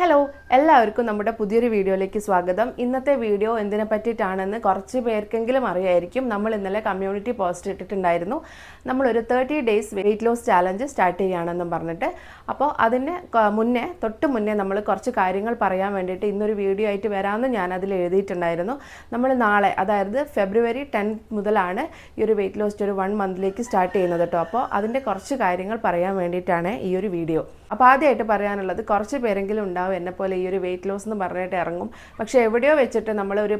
Hello. എല്ലാവർക്കും നമ്മുടെ പുതിയൊരു വീഡിയോയിലേക്ക് സ്വാഗതം. ഇന്നത്തെ വീഡിയോ എന്തിനെ പറ്റിയിട്ടാണെന്ന് കുറച്ച് പേർക്കെങ്കിലും അറിയായിരിക്കും. നമ്മൾ ഇന്നലെ കമ്മ്യൂണിറ്റി പോസ്റ്റ് ഇട്ടിട്ടുണ്ടായിരുന്നു. നമ്മളൊരു thirty days weight loss challenge start ചെയ്യുകയാണെന്നും പറഞ്ഞിട്ട്. അപ്പോൾ അതിന് മുന്നേ തൊട്ട് മുന്നേ നമ്മൾ കുറച്ച് കാര്യങ്ങൾ പറയാൻ വേണ്ടിയിട്ട് ഇന്നൊരു വീഡിയോ ആയിട്ട് വരാമെന്ന് ഞാൻ അതിൽ എഴുതിയിട്ടുണ്ടായിരുന്നു. നമ്മൾ നാളെ അതായത് ഫെബ്രുവരി ടെൻ മുതലാണ് ഈ ഒരു വെയിറ്റ് ലോസ് ഒരു വൺ മന്തിലേക്ക് സ്റ്റാർട്ട് ചെയ്യുന്നത് കേട്ടോ അപ്പോൾ അതിന്റെ കുറച്ച് കാര്യങ്ങൾ പറയാൻ വേണ്ടിയിട്ടാണ് ഈ ഒരു വീഡിയോ. അപ്പോൾ ആദ്യമായിട്ട് പറയാനുള്ളത് കുറച്ച് പേരെങ്കിലും ഉണ്ടാവും എന്നെ പോലെ ഈ ഒരു വെയിറ്റ് ലോസ് എന്ന് പറഞ്ഞിട്ട് ഇറങ്ങും. പക്ഷേ എവിടെയോ വെച്ചിട്ട് നമ്മൾ ഒരു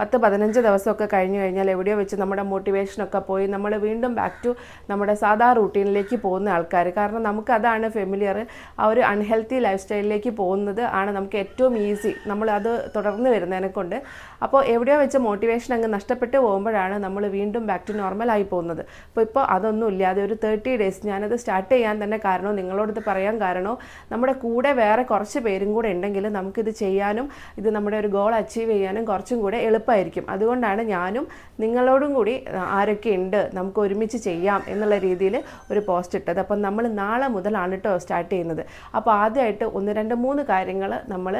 പത്ത് പതിനഞ്ച് ദിവസമൊക്കെ കഴിഞ്ഞു കഴിഞ്ഞാൽ എവിടെയോ വെച്ച് നമ്മുടെ മോട്ടിവേഷനൊക്കെ പോയി നമ്മൾ വീണ്ടും ബാക്ക് ടു നമ്മുടെ സാധാ റൂട്ടീനിലേക്ക് പോകുന്ന ആൾക്കാർ കാരണം നമുക്കതാണ് ഫെമിലിയർ ആ ഒരു അൺഹെൽത്തി ലൈഫ് സ്റ്റൈലിലേക്ക് പോകുന്നത് ആണ് നമുക്ക് ഏറ്റവും ഈസി നമ്മൾ അത് തുടർന്ന് വരുന്നതിനെ കൊണ്ട്. അപ്പോൾ എവിടെയോ വെച്ച് മോട്ടിവേഷൻ അങ്ങ് നഷ്ടപ്പെട്ട് പോകുമ്പോഴാണ് നമ്മൾ വീണ്ടും ബാക്ക് ടു നോർമൽ ആയി പോകുന്നത്. അപ്പോൾ ഇപ്പോൾ അതൊന്നും ഇല്ലാതെ ഒരു തേർട്ടി ഡേയ്സ് ഞാനത് സ്റ്റാർട്ട് ചെയ്യാൻ തന്നെ കാരണം നിങ്ങളോടത് പറയാൻ കാരണം നമ്മുടെ കൂടെ വേറെ കുറച്ച് പേരും കൂടെ ഉണ്ടെങ്കിൽ നമുക്കിത് ചെയ്യാനും ഇത് നമ്മുടെ ഒരു ഗോൾ അച്ചീവ് ചെയ്യാനും കുറച്ചും കൂടെ എളുപ്പമായിരിക്കും. അതുകൊണ്ടാണ് ഞാനും നിങ്ങളോടും കൂടി ആ, ആരൊക്കെ ഉണ്ട് നമുക്ക് ഒരുമിച്ച് ചെയ്യാം എന്നുള്ള രീതിയിൽ ഒരു പോസ്റ്റ് ഇട്ടത്. അപ്പം നമ്മൾ നാളെ മുതലാണ് കേട്ടോ സ്റ്റാർട്ട് ചെയ്യുന്നത്. അപ്പോൾ ആദ്യമായിട്ട് ഒന്ന് രണ്ട് മൂന്ന് കാര്യങ്ങൾ നമ്മൾ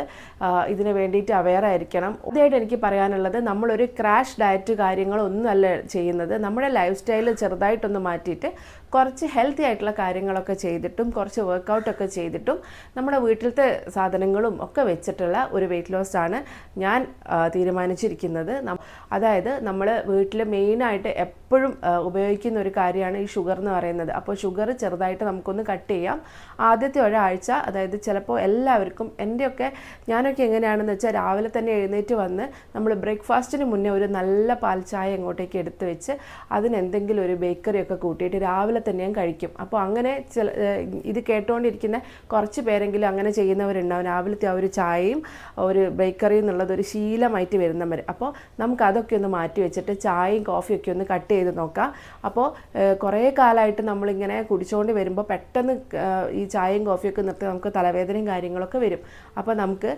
ഇതിന് വേണ്ടിയിട്ട് അവെയർ ആയിരിക്കണം. ആദ്യമായിട്ട് എനിക്ക് പറയാനുള്ളത് നമ്മളൊരു ക്രാഷ് ഡയറ്റ് കാര്യങ്ങളൊന്നും അല്ല ചെയ്യുന്നത്. നമ്മുടെ ലൈഫ് സ്റ്റൈൽ ചെറുതായിട്ടൊന്ന് മാറ്റിയിട്ട് കുറച്ച് ഹെൽത്തി ആയിട്ടുള്ള കാര്യങ്ങളൊക്കെ ചെയ്തിട്ടും കുറച്ച് വർക്കൗട്ടൊക്കെ ചെയ്തിട്ടും നമ്മുടെ വീട്ടിലത്തെ സാധനങ്ങളും ഒക്കെ വെച്ചിട്ടുള്ള ഒരു വെയിറ്റ് ലോസ്റ്റാണ് ഞാൻ തീരുമാനിച്ചിരിക്കുന്നത്. അതായത് നമ്മൾ വീട്ടിൽ മെയിനായിട്ട് എപ്പോഴും ഉപയോഗിക്കുന്ന ഒരു കാര്യമാണ് ഈ ഷുഗർ എന്ന് പറയുന്നത്. അപ്പോൾ ഷുഗർ ചെറുതായിട്ട് നമുക്കൊന്ന് കട്ട് ചെയ്യാം. ആദ്യത്തെ ഒരാഴ്ച അതായത് ചിലപ്പോൾ എല്ലാവർക്കും എന്റെയൊക്കെ ഞാനൊക്കെ എങ്ങനെയാണെന്ന് വെച്ചാൽ രാവിലെ തന്നെ എഴുന്നേറ്റ് വന്ന് നമ്മൾ ബ്രേക്ക്ഫാസ്റ്റിന് മുന്നേ ഒരു നല്ല പാൽ ചായ എങ്ങോട്ടേക്ക് എടുത്ത് വെച്ച് അതിനെന്തെങ്കിലും ഒരു ബേക്കറിയൊക്കെ കൂട്ടിയിട്ട് രാവിലെ തന്നെ ഞാൻ കഴിക്കും. അപ്പോൾ അങ്ങനെ ചില ഇത് കേട്ടുകൊണ്ടിരിക്കുന്ന കുറച്ച് പേരെങ്കിലും അങ്ങനെ ചെയ്യുന്നവരുണ്ടാവും. രാവിലത്തെ ആ ഒരു ചായയും ഒരു ബേക്കറിയും എന്നുള്ളത് ഒരു ശീലമായിട്ട് വരുന്നവർ അപ്പോൾ നമുക്ക് അതൊക്കെ ഒന്ന് മാറ്റി വെച്ചിട്ട് ചായയും കോഫിയൊക്കെ ഒന്ന് കട്ട് ചെയ്ത് നോക്കാം. അപ്പോൾ കുറേ കാലമായിട്ട് നമ്മളിങ്ങനെ കുടിച്ചുകൊണ്ട് വരുമ്പോൾ പെട്ടെന്ന് ഈ ചായയും കോഫിയൊക്കെ നിർത്തി നമുക്ക് തലവേദനയും കാര്യങ്ങളൊക്കെ വരും. അപ്പോൾ നമുക്ക്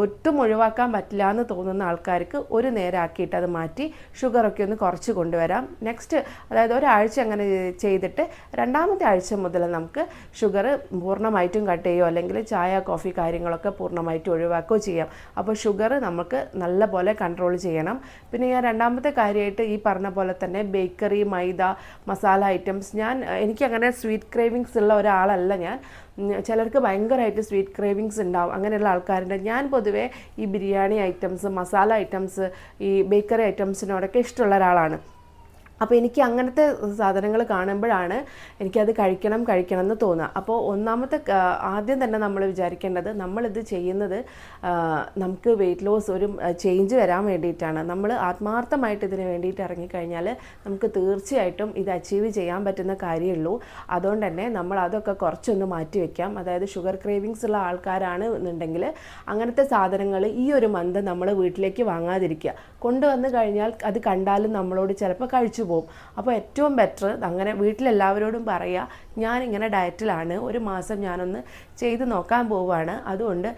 ഒട്ടും ഒഴിവാക്കാൻ പറ്റില്ല എന്ന് തോന്നുന്ന ആൾക്കാർക്ക് ഒരു നേരാക്കിയിട്ട് അത് മാറ്റി ഷുഗറൊക്കെ ഒന്ന് കുറച്ച് കൊണ്ടുവരാം. നെക്സ്റ്റ് അതായത് ഒരാഴ്ച അങ്ങനെ ചെയ്തിട്ട് രണ്ടാമത്തെ ആഴ്ച മുതൽ നമുക്ക് ഷുഗർ പൂർണമായിട്ടും കട്ട് ചെയ്യുകയോ അല്ലെങ്കിൽ ചായ കോഫി കാര്യങ്ങളൊക്കെ പൂർണമായിട്ടും ഒഴിവാക്കുകയോ ചെയ്യാം. അപ്പോൾ ഷുഗർ നമുക്ക് നല്ല പോലെ കൺട്രോൾ ചെയ്യണം. പിന്നെ ഞാൻ രണ്ടാമത്തെ കാര്യമായിട്ട് ഈ പറഞ്ഞ പോലെ തന്നെ ബേക്കറി മൈദ മസാല ഐറ്റംസ് ഞാൻ എനിക്കങ്ങനെ സ്വീറ്റ് ക്രേവിങ്സ് ഉള്ള ഒരാളല്ല ഞാൻ. ചിലർക്ക് ഭയങ്കരമായിട്ട് സ്വീറ്റ് ക്രേവിങ്സ് ഉണ്ടാവും. അങ്ങനെയുള്ള ആൾക്കാരുണ്ട്. ഞാൻ പൊതുവേ ഈ ബിരിയാണി ഐറ്റംസ് മസാല ഐറ്റംസ് ഈ ബേക്കറി ഐറ്റംസിനോടൊക്കെ ഇഷ്ടമുള്ള ഒരാളാണ്. അപ്പോൾ എനിക്ക് അങ്ങനത്തെ സാധനങ്ങൾ കാണുമ്പോഴാണ് എനിക്കത് കഴിക്കണം കഴിക്കണം എന്ന് തോന്നുക. അപ്പോൾ ഒന്നാമത്തെ ആദ്യം തന്നെ നമ്മൾ വിചാരിക്കേണ്ടത് നമ്മളിത് ചെയ്യുന്നത് നമുക്ക് വെയിറ്റ് ലോസ് ഒരു ചേഞ്ച് വരാൻ വേണ്ടിയിട്ടാണ്. നമ്മൾ ആത്മാർത്ഥമായിട്ട് ഇതിന് വേണ്ടിയിട്ട് ഇറങ്ങിക്കഴിഞ്ഞാൽ നമുക്ക് തീർച്ചയായിട്ടും ഇത് അച്ചീവ് ചെയ്യാൻ പറ്റുന്ന കാര്യമുള്ളൂ. അതുകൊണ്ട് തന്നെ നമ്മൾ അതൊക്കെ കുറച്ചൊന്ന് മാറ്റി വയ്ക്കാം അതായത് ഷുഗർ ക്രേവിങ്സ് ഉള്ള ആൾക്കാരാണ് എന്നുണ്ടെങ്കിൽ അങ്ങനത്തെ സാധനങ്ങൾ ഈ ഒരു മന്ത് നമ്മൾ വീട്ടിലേക്ക് വാങ്ങാതിരിക്കുക. കൊണ്ടുവന്ന് കഴിഞ്ഞാൽ അത് കണ്ടാലും നമ്മളോട് ചിലപ്പോൾ കഴിച്ചു പോകും അപ്പോൾ ഏറ്റവും ബെറ്റർ അങ്ങനെ വീട്ടിലെല്ലാവരോടും പറയുക ഞാനിങ്ങനെ ഡയറ്റിലാണ് ഒരു മാസം ഞാനൊന്ന് ചെയ്ത് നോക്കാൻ പോവുകയാണ്. അതുകൊണ്ട്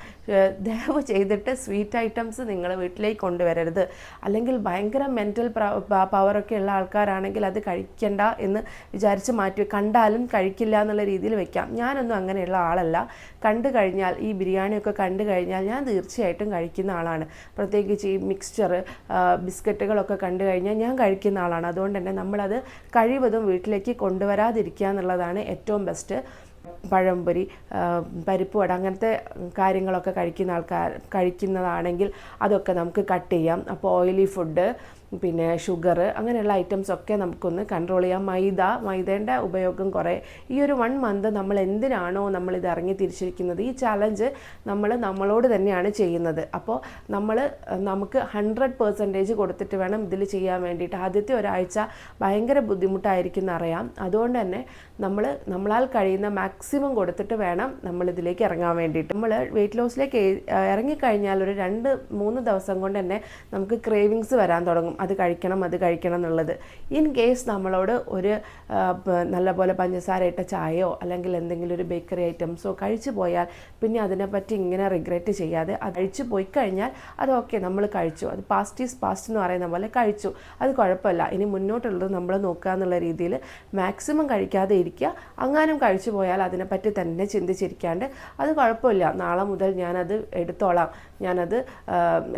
ദയവ് ചെയ്തിട്ട് സ്വീറ്റ് ഐറ്റംസ് നിങ്ങൾ വീട്ടിലേക്ക് കൊണ്ടുവരരുത്. അല്ലെങ്കിൽ ഭയങ്കര മെന്റൽ പവറൊക്കെ ഉള്ള ആൾക്കാരാണെങ്കിൽ അത് കഴിക്കണ്ട എന്ന് വിചാരിച്ച് മാറ്റി കണ്ടാലും കഴിക്കില്ല എന്നുള്ള രീതിയിൽ വെക്കാം. ഞാനൊന്നും അങ്ങനെയുള്ള ആളല്ല. കണ്ടു കഴിഞ്ഞാൽ ഈ ബിരിയാണിയൊക്കെ കണ്ടു കഴിഞ്ഞാൽ ഞാൻ തീർച്ചയായിട്ടും കഴിക്കുന്ന ആളാണ്. പ്രത്യേകിച്ച് ഈ മിക്സ്ചർ ബിസ്ക്കറ്റുകളൊക്കെ കണ്ടു കഴിഞ്ഞാൽ ഞാൻ കഴിക്കുന്ന ആളാണ്. അതുകൊണ്ട് തന്നെ നമ്മളത് കഴിവതും വീട്ടിലേക്ക് കൊണ്ടുവരാതിരിക്കുക എന്നുള്ളതാണ് ഏറ്റവും ബെസ്റ്റ് പഴംപൊരി പരിപ്പ് വട അങ്ങനത്തെ കാര്യങ്ങളൊക്കെ കഴിക്കുന്ന ആൾക്കാർ കഴിക്കുന്നതാണെങ്കിൽ അതൊക്കെ നമുക്ക് കട്ട് ചെയ്യാം. അപ്പോൾ ഓയിലി ഫുഡ് പിന്നെ ഷുഗർ അങ്ങനെയുള്ള ഐറ്റംസ് ഒക്കെ നമുക്കൊന്ന് കൺട്രോൾ ചെയ്യാം. മൈദ മൈദേന്റെ ഉപയോഗം കുറേ. ഈ ഒരു വൺ മന്ത് നമ്മൾ എന്തിനാണോ നമ്മളിത് ഇറങ്ങി തിരിച്ചിരിക്കുന്നത്? ഈ ചലഞ്ച് നമ്മൾ നമ്മളോട് തന്നെയാണ് ചെയ്യുന്നത്. അപ്പോൾ നമ്മൾ നമുക്ക് ഹൺഡ്രഡ് പെർസെന്റേജ് കൊടുത്തിട്ട് വേണം ഇതിൽ ചെയ്യാൻ വേണ്ടിയിട്ട്. ആദ്യത്തെ ഒരാഴ്ച ഭയങ്കര ബുദ്ധിമുട്ടായിരിക്കും എന്നറിയാം. അതുകൊണ്ട് തന്നെ നമ്മൾ നമ്മളാൽ കഴിയുന്ന മാക്സിമം കൊടുത്തിട്ട് വേണം നമ്മളിതിലേക്ക് ഇറങ്ങാൻ വേണ്ടിയിട്ട്. നമ്മൾ വെയിറ്റ് ലോസിലേക്ക് ഇറങ്ങിക്കഴിഞ്ഞാൽ ഒരു രണ്ട് മൂന്ന് ദിവസം കൊണ്ട് തന്നെ നമുക്ക് ക്രേവിങ്സ് വരാൻ തുടങ്ങും. അത് കഴിക്കണം അത് കഴിക്കണം എന്നുള്ളത്. ഇൻ കേസ് നമ്മളോട് ഒരു നല്ലപോലെ പഞ്ചസാര ഇട്ട ചായയോ അല്ലെങ്കിൽ എന്തെങ്കിലും ഒരു ബേക്കറി ഐറ്റംസോ കഴിച്ചു പോയാൽ പിന്നെ അതിനെപ്പറ്റി ഇങ്ങനെ റിഗ്രറ്റ് ചെയ്യാതെ അത് കഴിച്ചു പോയി കഴിഞ്ഞാൽ അത് ഓക്കെ നമ്മൾ കഴിച്ചു. അത് പാസ്റ്റ് ഈസ് പാസ്റ്റ് എന്ന് പറയുന്ന പോലെ കഴിച്ചു. അത് കുഴപ്പമില്ല. ഇനി മുന്നോട്ടുള്ളത് നമ്മൾ നോക്കുക എന്നുള്ള രീതിയിൽ മാക്സിമം കഴിക്കാതെ ഇരിക്കുക. അങ്ങാനും കഴിച്ചു പോയാൽ അതിനെപ്പറ്റി തന്നെ ചിന്തിച്ചിരിക്കാണ്ട് അത് കുഴപ്പമില്ല. നാളെ മുതൽ ഞാനത് എടുത്തോളാം. ഞാനത്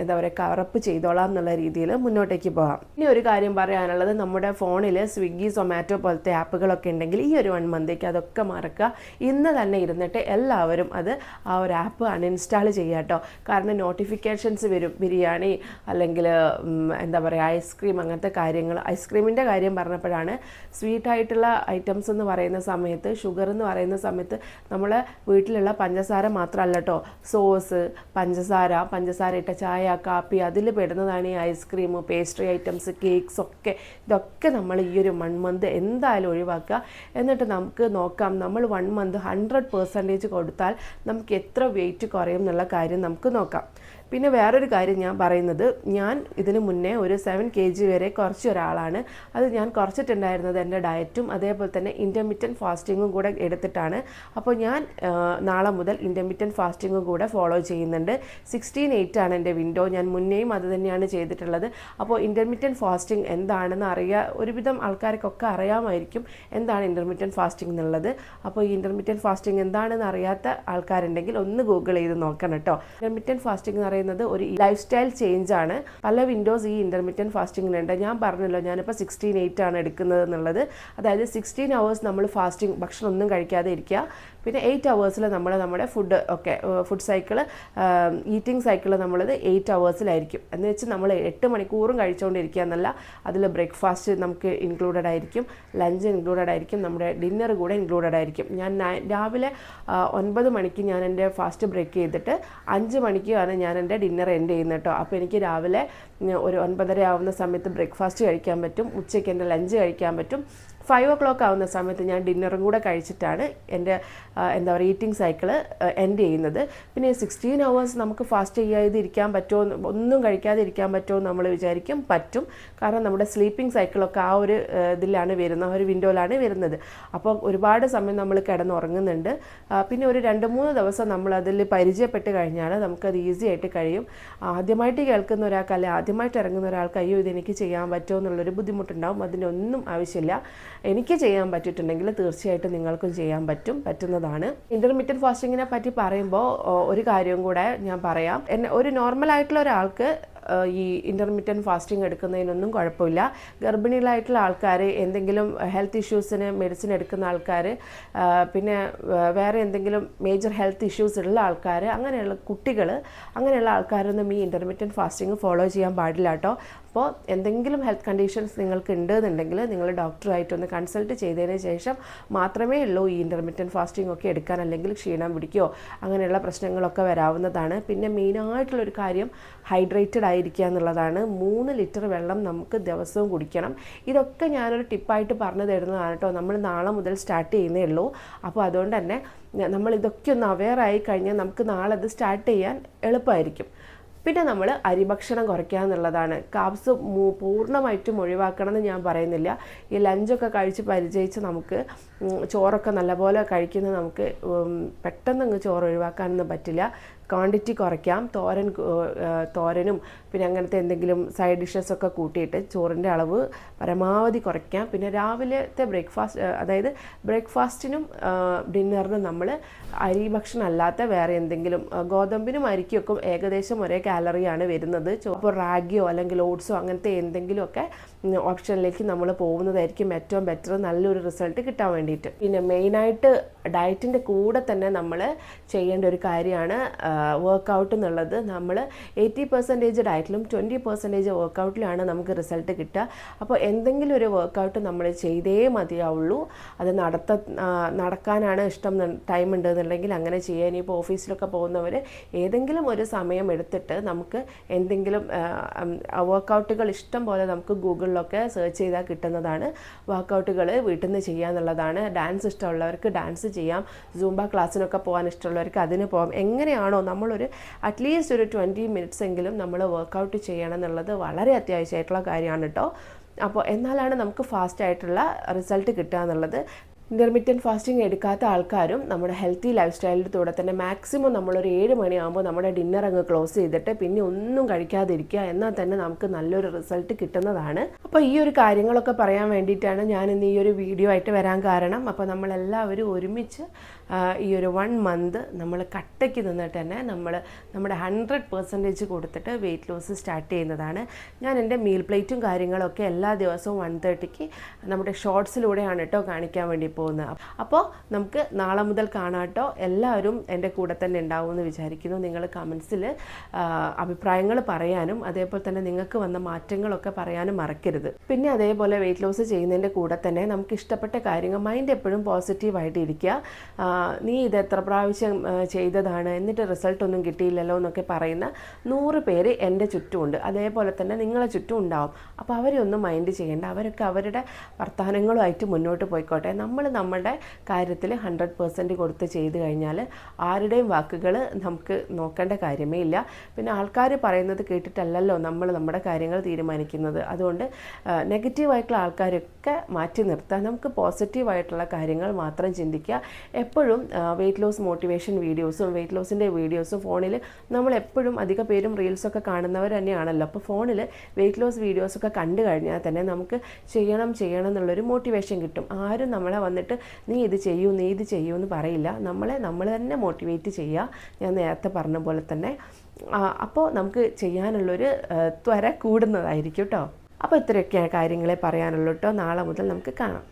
എന്താ പറയുക കവറപ്പ് ചെയ്തോളാം എന്നുള്ള രീതിയിൽ മുന്നോട്ടേക്ക് പോകാം ഇനി ഒരു കാര്യം പറയാനുള്ളത് നമ്മുടെ ഫോണിൽ സ്വിഗ്ഗി സൊമാറ്റോ പോലത്തെ ആപ്പുകളൊക്കെ ഉണ്ടെങ്കിൽ ഈ ഒരു വൺ മന്തേക്ക് അതൊക്കെ മറക്കുക. ഇന്ന് തന്നെ ഇരുന്നിട്ട് എല്ലാവരും അത് ആ ഒരു ആപ്പ് അൺഇൻസ്റ്റാൾ ചെയ്യുക കേട്ടോ കാരണം നോട്ടിഫിക്കേഷൻസ് വരും. ബിരിയാണി അല്ലെങ്കിൽ എന്താ പറയുക ഐസ്ക്രീം അങ്ങനത്തെ കാര്യങ്ങൾ. ഐസ്ക്രീമിന്റെ കാര്യം പറഞ്ഞപ്പോഴാണ് സ്വീറ്റ് ആയിട്ടുള്ള ഐറ്റംസ് എന്ന് പറയുന്ന സമയത്ത് ഷുഗർ എന്ന് പറയുന്ന സമയത്ത് നമ്മൾ വീട്ടിലുള്ള പഞ്ചസാര മാത്രമല്ല കേട്ടോ സോസ് പഞ്ചസാര പഞ്ചസാര ഇട്ട ചായ കാപ്പി അതിൽ പെടുന്നതാണ് ഈ ഐസ്ക്രീം പേസ്ട്രി ഐറ്റംസ് കേക്ക്സ് ഒക്കെ ഇതൊക്കെ നമ്മൾ ഈ ഒരു വൺ മന്ത് എന്തായാലും ഒഴിവാക്കുക. എന്നിട്ട് നമുക്ക് നോക്കാം നമ്മൾ വൺ മന്ത് ഹൺഡ്രഡ് പെർസെന്റേജ് കൊടുത്താൽ നമുക്ക് എത്ര വെയിറ്റ് കുറയും എന്നുള്ള കാര്യം നമുക്ക് നോക്കാം. പിന്നെ വേറൊരു കാര്യം ഞാൻ പറയുന്നത് ഞാൻ ഇതിന് മുന്നേ ഒരു സെവൻ കെ ജി വരെ കുറച്ച ഒരാളാണ്. അത് ഞാൻ കുറച്ചിട്ടുണ്ടായിരുന്നത് എന്റെ ഡയറ്റും അതേപോലെ തന്നെ ഇന്റർമീഡിയറ്റ് ഫാസ്റ്റിങ്ങും കൂടെ എടുത്തിട്ടാണ്. അപ്പോൾ ഞാൻ നാളെ മുതൽ ഇന്റർമീഡിയറ്റ് ഫാസ്റ്റിങ്ങും കൂടെ ഫോളോ ചെയ്യുന്നുണ്ട്. സിക്സ്റ്റീൻ എയ്റ്റ് ആണ് എന്റെ വിൻഡോ ഞാൻ മുന്നേയും അത് തന്നെയാണ് ചെയ്തിട്ടുള്ളത്. അപ്പോൾ ഇന്റർമീഡിയറ്റ് ഫാസ്റ്റിംഗ് എന്താണെന്ന് അറിയാ ഒരുവിധം ആൾക്കാർക്കൊക്കെ അറിയാമായിരിക്കും എന്താണ് ഇന്റർമീഡിയറ്റ് ഫാസ്റ്റിംഗ് എന്നുള്ളത്. അപ്പോൾ ഈ ഇന്റർമീഡിയറ്റ് ഫാസ്റ്റിംഗ് എന്താണെന്ന് അറിയാത്ത ആൾക്കാരുണ്ടെങ്കിൽ ഒന്ന് ഗൂഗിൾ ചെയ്ത് നോക്കണം കേട്ടോ. ഇന്റർമീഡിയറ്റ് ഫാസ്റ്റിംഗ് എന്ന് പറയുന്നത് ഒരു ലൈഫ് സ്റ്റൈൽ ചേഞ്ച് ആണ്. പല വിൻഡോസ് ഈ ഇന്റർമീഡിയൻ ഫാസ്റ്റിങ്ങിനുണ്ട് ഞാൻ പറഞ്ഞല്ലോ ഞാനിപ്പോൾ സിക്സ്റ്റീൻ എയ്റ്റ് ആണ് എടുക്കുന്നത് എന്നുള്ളത്. അതായത് സിക്സ്റ്റീൻ അവേഴ്സ് നമ്മൾ ഫാസ്റ്റിംഗ് ഭക്ഷണം ഒന്നും കഴിക്കാതെ ഇരിക്കുക. പിന്നെ എയ്റ്റ് അവേഴ്സിൽ നമ്മൾ നമ്മുടെ ഫുഡ് ഒക്കെ ഫുഡ് സൈക്കിൾ ഈറ്റിംഗ് സൈക്കിൾ നമ്മളത് എയ്റ്റ് അവേഴ്സിലായിരിക്കും എന്ന് വെച്ച് നമ്മൾ എട്ട് മണിക്കൂറും കഴിച്ചുകൊണ്ടിരിക്കുക എന്നല്ല അതിൽ ബ്രേക്ക്ഫാസ്റ്റ് നമുക്ക് ഇൻക്ലൂഡഡ് ആയിരിക്കും. ലഞ്ച് ഇൻക്ലൂഡഡ് ആയിരിക്കും. നമ്മുടെ ഡിന്നർ കൂടെ ഇൻക്ലൂഡഡ് ആയിരിക്കും. ഞാൻ രാവിലെ ഒൻപത് മണിക്ക് ഞാൻ എന്റെ ഫാസ്റ്റ് ബ്രേക്ക് ചെയ്തിട്ട് അഞ്ച് മണിക്കാണ് ഞാൻ എന്റെ ഡിന്നർ എൻഡ് ചെയ്യുന്നത് കേട്ടോ. അപ്പോൾ എനിക്ക് രാവിലെ ഒരു ഒൻപതര ആവുന്ന സമയത്ത് ബ്രേക്ക്ഫാസ്റ്റ് കഴിക്കാൻ പറ്റും. ഉച്ചയ്ക്ക് എന്റെ ലഞ്ച് കഴിക്കാൻ പറ്റും. ഫൈവ് ഒ ക്ലോക്ക് ആവുന്ന സമയത്ത് ഞാൻ ഡിന്നറും കൂടെ കഴിച്ചിട്ടാണ് എന്റെ എന്താ പറയുക ഈറ്റിംഗ് സൈക്കിൾ എൻഡ് ചെയ്യുന്നത്. പിന്നെ സിക്സ്റ്റീൻ അവേഴ്സ് നമുക്ക് ഫാസ്റ്റ് ചെയ്യാതെ ഇരിക്കാൻ പറ്റുമോ ഒന്നും കഴിക്കാതെ ഇരിക്കാൻ പറ്റുമോ നമ്മൾ വിചാരിക്കും. പറ്റും. കാരണം നമ്മുടെ സ്ലീപ്പിംഗ് സൈക്കിളൊക്കെ ആ ഒരു ഇതിലാണ് വരുന്നത് ഒരു വിൻഡോയിലാണ് വരുന്നത്. അപ്പോൾ ഒരുപാട് സമയം നമ്മൾ കിടന്നുറങ്ങുന്നുണ്ട്. പിന്നെ ഒരു രണ്ട് മൂന്ന് ദിവസം നമ്മൾ അതിൽ പരിചയപ്പെട്ട് കഴിഞ്ഞാൽ നമുക്കത് ഈസി ആയിട്ട് കഴിയും. ആദ്യമായിട്ട് കേൾക്കുന്ന ഒരാൾക്ക് അല്ലെങ്കിൽ ആദ്യമായിട്ട് ഇറങ്ങുന്ന ഒരാൾക്ക് അയ്യോ ഇതെനിക്ക് ചെയ്യാൻ പറ്റുമോ എന്നുള്ളൊരു ബുദ്ധിമുട്ടുണ്ടാവും. അതിനൊന്നും ആവശ്യമില്ല. എനിക്ക് ചെയ്യാൻ പറ്റിയിട്ടുണ്ടെങ്കിൽ തീർച്ചയായിട്ടും നിങ്ങൾക്കും ചെയ്യാൻ പറ്റും പറ്റുന്നതാണ്. ഇന്റർമീഡിയറ്റ് ഫാസ്റ്റിങ്ങിനെ പറ്റി പറയുമ്പോൾ ഒരു കാര്യം കൂടെ ഞാൻ പറയാം. എന്നെ ഒരു നോർമൽ ആയിട്ടുള്ള ഒരാൾക്ക് ഈ ഇന്റർമീഡിയറ്റ് ഫാസ്റ്റിംഗ് എടുക്കുന്നതിനൊന്നും കുഴപ്പമില്ല. ഗർഭിണികളായിട്ടുള്ള ആൾക്കാർ എന്തെങ്കിലും ഹെൽത്ത് ഇഷ്യൂസിന് മെഡിസിൻ എടുക്കുന്ന ആൾക്കാർ പിന്നെ വേറെ എന്തെങ്കിലും മേജർ ഹെൽത്ത് ഇഷ്യൂസ് ഉള്ള ആൾക്കാർ അങ്ങനെയുള്ള കുട്ടികൾ അങ്ങനെയുള്ള ആൾക്കാരൊന്നും ഈ ഇന്റർമീഡിയറ്റ് ഫാസ്റ്റിംഗ് ഫോളോ ചെയ്യാൻ പാടില്ല കേട്ടോ. അപ്പോൾ എന്തെങ്കിലും ഹെൽത്ത് കണ്ടീഷൻസ് നിങ്ങൾക്ക് ഉണ്ട് എന്നുണ്ടെങ്കിൽ നിങ്ങൾ ഡോക്ടറായിട്ടൊന്ന് കൺസൾട്ട് ചെയ്തതിന് ശേഷം മാത്രമേ ഉള്ളൂ ഈ ഇന്റർമീഡിയറ്റ് ഫാസ്റ്റിംഗ് ഒക്കെ എടുക്കാൻ അല്ലെങ്കിൽ ക്ഷീണം പിടിക്കുകയോ അങ്ങനെയുള്ള പ്രശ്നങ്ങളൊക്കെ വരാവുന്നതാണ്. പിന്നെ മെയിനായിട്ടുള്ളൊരു കാര്യം ഹൈഡ്രേറ്റഡ് ആയിരിക്കുക എന്നുള്ളതാണ്. മൂന്ന് ലിറ്റർ വെള്ളം നമുക്ക് ദിവസവും കുടിക്കണം. ഇതൊക്കെ ഞാനൊരു ടിപ്പായിട്ട് പറഞ്ഞു തരുന്നതാണ് കേട്ടോ. നമ്മൾ നാളെ മുതൽ സ്റ്റാർട്ട് ചെയ്യുന്നേ ഉള്ളൂ. അപ്പോൾ അതുകൊണ്ട് തന്നെ നമ്മൾ ഇതൊക്കെ ഒന്ന് അവെയർ ആയി കഴിഞ്ഞാൽ നമുക്ക് നാളെ അത് സ്റ്റാർട്ട് ചെയ്യാൻ എളുപ്പമായിരിക്കും. പിന്നെ നമ്മൾ അരിഭക്ഷണം കുറയ്ക്കുക എന്നുള്ളതാണ്. കാബ്സ് പൂർണമായിട്ടും ഒഴിവാക്കണം എന്ന് ഞാൻ പറയുന്നില്ല. ഈ ലഞ്ചൊക്കെ കഴിച്ച് പരിചയിച്ച് നമുക്ക് ചോറൊക്കെ നല്ലപോലെ കഴിക്കുന്ന നമുക്ക് പെട്ടെന്ന് അങ്ങ് ചോറ് ഒഴിവാക്കാനൊന്നും പറ്റില്ല. ക്വാണ്ടിറ്റി കുറയ്ക്കാം. തോരൻ തോരനും പിന്നെ അങ്ങനത്തെ എന്തെങ്കിലും സൈഡ് ഡിഷസ് ഒക്കെ കൂട്ടിയിട്ട് ചോറിന്റെ അളവ് പരമാവധി കുറയ്ക്കാം. പിന്നെ രാവിലത്തെ ബ്രേക്ക്ഫാസ്റ്റ് അതായത് ബ്രേക്ക്ഫാസ്റ്റിനും ഡിന്നറിനും നമ്മൾ അരി ഭക്ഷണം അല്ലാത്ത വേറെ എന്തെങ്കിലും ഗോതമ്പിനും അരിക്കൊക്കെ ഏകദേശം ഒരേ കാലറിയാണ് വരുന്നത്. അപ്പോൾ റാഗിയോ അല്ലെങ്കിൽ ഓട്സോ അങ്ങനത്തെ എന്തെങ്കിലുമൊക്കെ ഓപ്ഷനിലേക്ക് നമ്മൾ പോകുന്നതായിരിക്കും ഏറ്റവും ബെറ്റർ നല്ലൊരു റിസൾട്ട് കിട്ടാൻ വേണ്ടിയിട്ട്. പിന്നെ മെയിനായിട്ട് ഡയറ്റിന്റെ കൂടെ തന്നെ നമ്മൾ ചെയ്യേണ്ട ഒരു കാര്യമാണ് വർക്കൗട്ട് എന്നുള്ളത്. നമ്മൾ എയ്റ്റി പെർസെന്റേജ് ഡയറ്റിലും ട്വന്റി പെർസെന്റേജ് വർക്കൗട്ടിലാണ് നമുക്ക് റിസൾട്ട് കിട്ടുക. അപ്പോൾ എന്തെങ്കിലും ഒരു വർക്കൗട്ട് നമ്മൾ ചെയ്തേ മതിയാവുള്ളൂ. അത് നടത്ത നടക്കാനാണ് ഇഷ്ടം ടൈം ഉണ്ടെന്നുണ്ടെങ്കിൽ അങ്ങനെ ചെയ്യാൻ ഇപ്പോൾ ഓഫീസിലൊക്കെ പോകുന്നവർ ഏതെങ്കിലും ഒരു സമയം എടുത്തിട്ട് നമുക്ക് എന്തെങ്കിലും വർക്കൗട്ടുകൾ ഇഷ്ടം പോലെ നമുക്ക് ഗൂഗിളിലൊക്കെ സെർച്ച് ചെയ്താൽ കിട്ടുന്നതാണ്. വർക്കൗട്ടുകൾ വീട്ടിൽ നിന്ന് ചെയ്യുക എന്നുള്ളതാണ്. ഡാൻസ് ഇഷ്ടമുള്ളവർക്ക് ഡാൻസ് ചെയ്യാം. സൂംബ ക്ലാസ്സിനൊക്കെ പോകാൻ ഇഷ്ടമുള്ളവർക്ക് അതിന് പോകാം. എങ്ങനെയാണോ നമ്മളൊരു അറ്റ്ലീസ്റ്റ് ഒരു ട്വന്റി മിനിറ്റ്സ് എങ്കിലും നമ്മൾ വർക്കൗട്ട് ചെയ്യണം എന്നുള്ളത് വളരെ അത്യാവശ്യമായിട്ടുള്ള കാര്യമാണ് കേട്ടോ. അപ്പോൾ എന്നാലാണ് നമുക്ക് ഫാസ്റ്റ് ആയിട്ടുള്ള റിസൾട്ട് കിട്ടുക എന്നുള്ളത്? ഇന്റർമീഡിയറ്റ് ഫാസ്റ്റിംഗ് എടുക്കാത്ത ആൾക്കാരും നമ്മുടെ ഹെൽത്തി ലൈഫ് സ്റ്റൈലിന്റെ കൂടെ തന്നെ മാക്സിമം നമ്മളൊരു ഏഴ് മണിയാകുമ്പോൾ നമ്മുടെ ഡിന്നർ അങ്ങ് ക്ലോസ് ചെയ്തിട്ട് പിന്നെ ഒന്നും കഴിക്കാതിരിക്കുക എന്നാൽ തന്നെ നമുക്ക് നല്ലൊരു റിസൾട്ട് കിട്ടുന്നതാണ്. അപ്പോൾ ഈ ഒരു കാര്യങ്ങളൊക്കെ പറയാൻ വേണ്ടിയിട്ടാണ് ഞാൻ ഇന്ന് ഈ ഒരു വീഡിയോ ആയിട്ട് വരാൻ കാരണം. അപ്പോൾ നമ്മളെല്ലാവരും ഒരുമിച്ച് ഈ ഒരു വൺ മന്ത് നമ്മൾ കട്ടയ്ക്ക് നിന്നിട്ട് തന്നെ നമ്മൾ നമ്മുടെ ഹൺഡ്രഡ് പെർസെന്റേജ് കൊടുത്തിട്ട് വെയിറ്റ് ലോസ് സ്റ്റാർട്ട് ചെയ്യുന്നതാണ്. ഞാൻ എന്റെ മീൽ പ്ലേറ്റും കാര്യങ്ങളൊക്കെ എല്ലാ ദിവസവും വൺ തേർട്ടിക്ക് നമ്മുടെ ഷോർട്സിലൂടെയാണ് കേട്ടോ കാണിക്കാൻ വേണ്ടി പോകുന്നത്. അപ്പോൾ നമുക്ക് നാളെ മുതൽ കാണാട്ടോ എല്ലാവരും എന്റെ കൂടെ തന്നെ ഉണ്ടാവും എന്ന് വിചാരിക്കുന്നു. നിങ്ങൾ കമൻസിൽ അഭിപ്രായങ്ങൾ പറയാനും അതേപോലെ തന്നെ നിങ്ങൾക്ക് വന്ന മാറ്റങ്ങളൊക്കെ പറയാനും മറക്കരുത്. പിന്നെ അതേപോലെ വെയിറ്റ് ലോസ് ചെയ്യുന്നതിന്റെ കൂടെ തന്നെ നമുക്ക് ഇഷ്ടപ്പെട്ട കാര്യങ്ങൾ മൈൻഡ് എപ്പോഴും പോസിറ്റീവായിട്ട് ഇരിക്കുക. നീ ഇത് എത്ര പ്രാവശ്യം ചെയ്തതാണ് എന്നിട്ട് റിസൾട്ടൊന്നും കിട്ടിയില്ലല്ലോ എന്നൊക്കെ പറയുന്ന നൂറ് പേര് എന്റെ ചുറ്റുമുണ്ട്. അതേപോലെ തന്നെ നിങ്ങളെ ചുറ്റും ഉണ്ടാവും. അപ്പോൾ അവരെ ഒന്നും മൈൻഡ് ചെയ്യേണ്ട. അവരൊക്കെ അവരുടെ വർത്തമാനങ്ങളുമായിട്ട് മുന്നോട്ട് പോയിക്കോട്ടെ. നമ്മൾ നമ്മുടെ കാര്യത്തിൽ ഹൺഡ്രഡ് പേഴ്സന്റ് കൊടുത്ത് ചെയ്ത് കഴിഞ്ഞാൽ ആരുടെയും വാക്കുകൾ നമുക്ക് നോക്കേണ്ട കാര്യമേ ഇല്ല. പിന്നെ ആൾക്കാർ പറയുന്നത് കേട്ടിട്ടല്ലല്ലോ നമ്മൾ നമ്മുടെ കാര്യങ്ങൾ തീരുമാനിക്കുന്നത്. അതുകൊണ്ട് നെഗറ്റീവായിട്ടുള്ള ആൾക്കാരൊക്കെ മാറ്റി നിർത്താൻ നമുക്ക് പോസിറ്റീവായിട്ടുള്ള കാര്യങ്ങൾ മാത്രം ചിന്തിക്കുക. എപ്പോഴും വെയിറ്റ് ലോസ് മോട്ടിവേഷൻ വീഡിയോസും വെയിറ്റ് ലോസിന്റെ വീഡിയോസും ഫോണിൽ നമ്മൾ എപ്പോഴും അധിക പേരും റീൽസൊക്കെ കാണുന്നവർ തന്നെയാണല്ലോ. അപ്പോൾ ഫോണിൽ വെയിറ്റ് ലോസ് വീഡിയോസൊക്കെ കണ്ടു കഴിഞ്ഞാൽ തന്നെ നമുക്ക് ചെയ്യണം ചെയ്യണം എന്നുള്ളൊരു മോട്ടിവേഷൻ കിട്ടും. ആരും നമ്മളെ വന്നിട്ട് നീ ഇത് ചെയ്യൂ നീ ഇത് ചെയ്യൂ എന്ന് പറയില്ല. നമ്മളെ നമ്മൾ തന്നെ മോട്ടിവേറ്റ് ചെയ്യുക ഞാൻ നേരത്തെ പറഞ്ഞ പോലെ തന്നെ. അപ്പോൾ നമുക്ക് ചെയ്യാനുള്ളൊരു ത്വര കൂടുന്നതായിരിക്കും കേട്ടോ അപ്പോൾ ഇത്രയൊക്കെയാണ് കാര്യങ്ങളെ പറയാനുള്ളൂ കേട്ടോ നാളെ മുതൽ നമുക്ക് കാണാം.